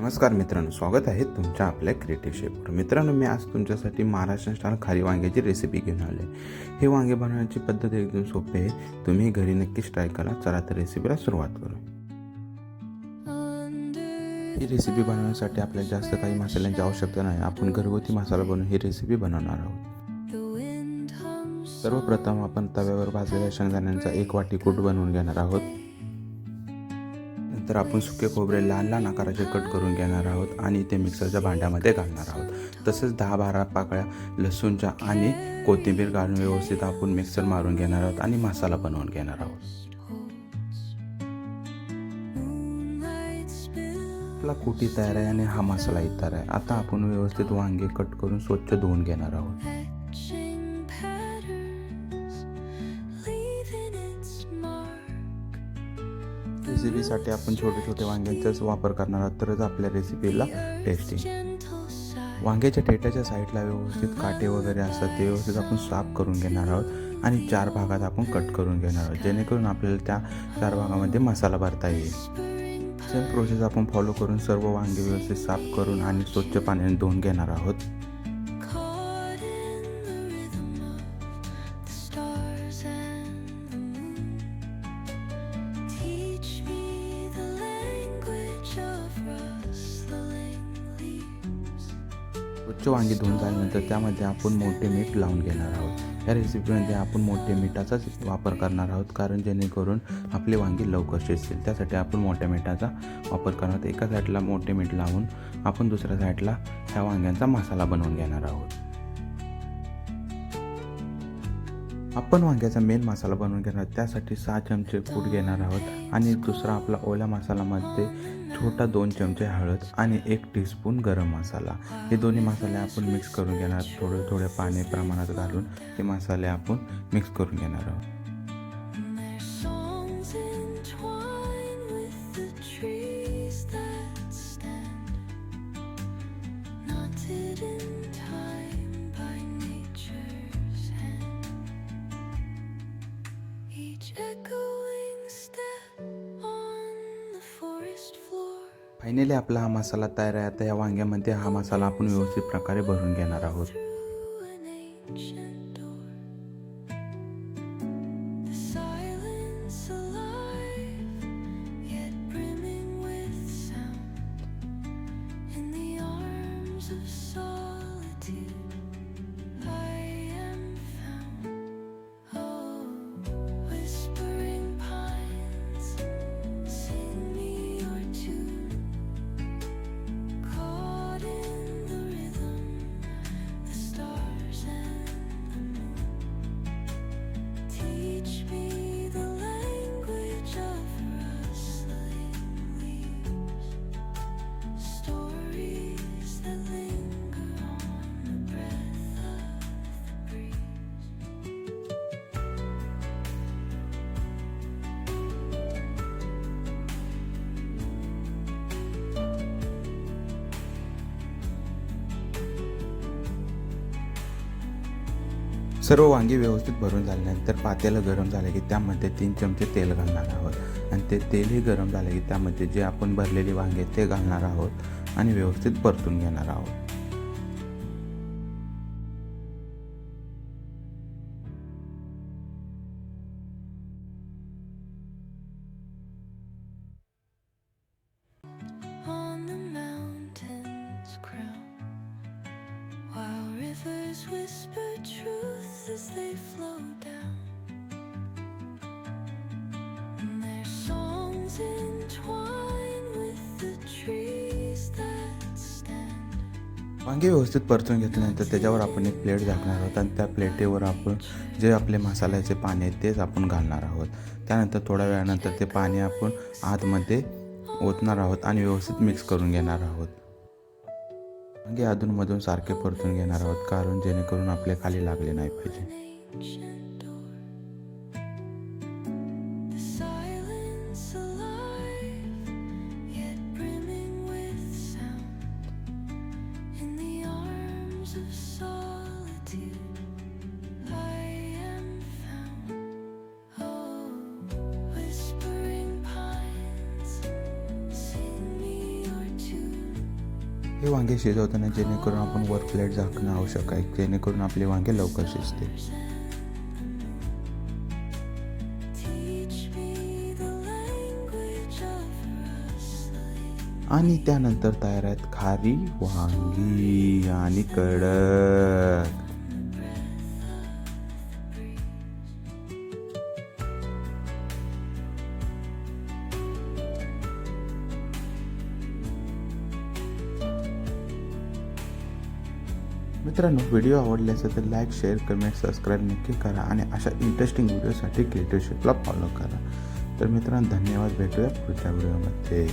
नमस्कार मित्रांनो स्वागत आहे तुमच्या आपल्या क्रिएटिव्ह शेपवर मित्रांनो मी आज तुमच्यासाठी महाराष्ट्र स्टाईल खारी वांग्याची रेसिपी घेऊन आले हे वांगे बनवण्याची पद्धत एकदम सोपी आहे. तुम्ही घरी नक्कीच ट्राय करा. चला तर रेसिपीला सुरुवात करू. ही रेसिपी बनवण्यासाठी आपल्याला जास्त काही मसाल्यांची आवश्यकता नाही. आपण घरगुती मसाला बनवून ही रेसिपी बनवणार आहोत. सर्वप्रथम आपण तव्यावर भाजलेल्या शेंगदाण्यांचा एक वाटी कूट बनवून घेणार आहोत. त्यानंतर आपण सुके खोबरे लहान लहान आकाराचे कट करून घेणार आहोत आणि ते मिक्सरच्या भांड्यामध्ये घालणार आहोत. तसेच दहा बारा पाकळ्या लसूणच्या आणि कोथिंबीर घालून व्यवस्थित आपण मिक्सर मारून घेणार आहोत आणि मसाला बनवून घेणार आहोत. आपला कुटी तयार आहे आणि हा मसालाही तयार आहे. आता आपण व्यवस्थित वांगे कट करून स्वच्छ धुवून घेणार आहोत. रेसिपीसाठी आपण छोटे छोटे वांग्यांचाच वापर करणार आहोत. तरच आपल्या रेसिपीला टेस्ट येईल वांग्याच्या टेट्याच्या साईडला व्यवस्थित काटे वगैरे असतात ते व्यवस्थित आपण साफ करून घेणार आहोत. आणि चार भागात आपण कट करून घेणार आहोत. जेणेकरून आपल्याला त्या चार भागामध्ये मसाला भरता येईल. सेम प्रोसेस आपण फॉलो करून सर्व वांगे व्यवस्थित साफ करून आणि स्वच्छ पाण्याने धुवून घेणार आहोत. स्वच्छ वांगी धुवून झाल्यानंतर त्यामध्ये आपण मोठे मीठ लावून घेणार आहोत. या रेसिपीमध्ये आपण मोठे मिठाचाच वापर करणार आहोत कारण जेणेकरून आपले वांगी लवकर शिजतील. त्यासाठी आपण मोठ्या मिठाचा वापर करणार आहोत. एका साईडला मोठे मीठ लावून आपण दुसऱ्या साईडला ह्या वांग्यांचा मसाला बनवून घेणार आहोत. आपण वांग्याचा मेन मसाला बनवून घेणार आहोत. त्यासाठी सहा चमचे कूट घेणार आहोत. आणि दुसरा आपला ओल्या मसालामध्ये छोटा दोन चमचे हळद आणि एक टीस्पून गरम मसाला. हे दोन्ही मसाले आपण मिक्स करून घेणार. आहोत. थोडे थोडे पाणी प्रमाणात घालून हे मसाले आपण मिक्स करून घेणार आहोत. फायनली आपला हा मसाला तयार आहे. आता या वांग्यामध्ये हा मसाला आपण व्यवस्थित प्रकारे भरून घेणार आहोत. सर्व वांगी व्यवस्थित भरून झाल्यानंतर पातेलं गरम झाले की त्यामध्ये तीन चमचे तेल घालणार आहोत. आणि ते तेलही गरम झाले की त्यामध्ये जे आपण भरलेली वांगे ते घालणार आहोत आणि व्यवस्थित परतून घेणार आहोत. Whisper truth as they flow down, and their songs entwine with the trees that stand. वांगे व्यवस्थित परतून घेतल्यानंतर त्याच्यावर आपण एक प्लेट झाकणार आहोत आणि त्या प्लेटेवर आपण जे आपले मसाल्याचे पाणी आहे तेच आपण घालणार आहोत. त्यानंतर थोड्या वेळानंतर ते पाणी आपण आतमध्ये ओतणार आहोत आणि व्यवस्थित मिक्स करून घेणार आहोत. अंगे अधूनमधून सारखे परतून घेणार आहोत कारण जेणेकरून आपले खाली लागले नाही पाहिजे ancient. हे वांगे शिजवताना जेणेकरून आपण वर प्लेट झाकणं आवश्यक आहे जेणेकरून आपले वांगे लवकर शिजते आणि त्यानंतर तयार आहेत खारी वांगी आणि कडक. मित्रांनो व्हिडिओ आवडले असेल तर लाईक शेअर कमेंट सबस्क्राईब नक्की करा आणि अशा इंटरेस्टिंग व्हिडिओसाठी क्रिएटिव्ह शिपला फॉलो करा. तर मित्रांनो धन्यवाद. भेटूया पुढच्या व्हिडिओमध्ये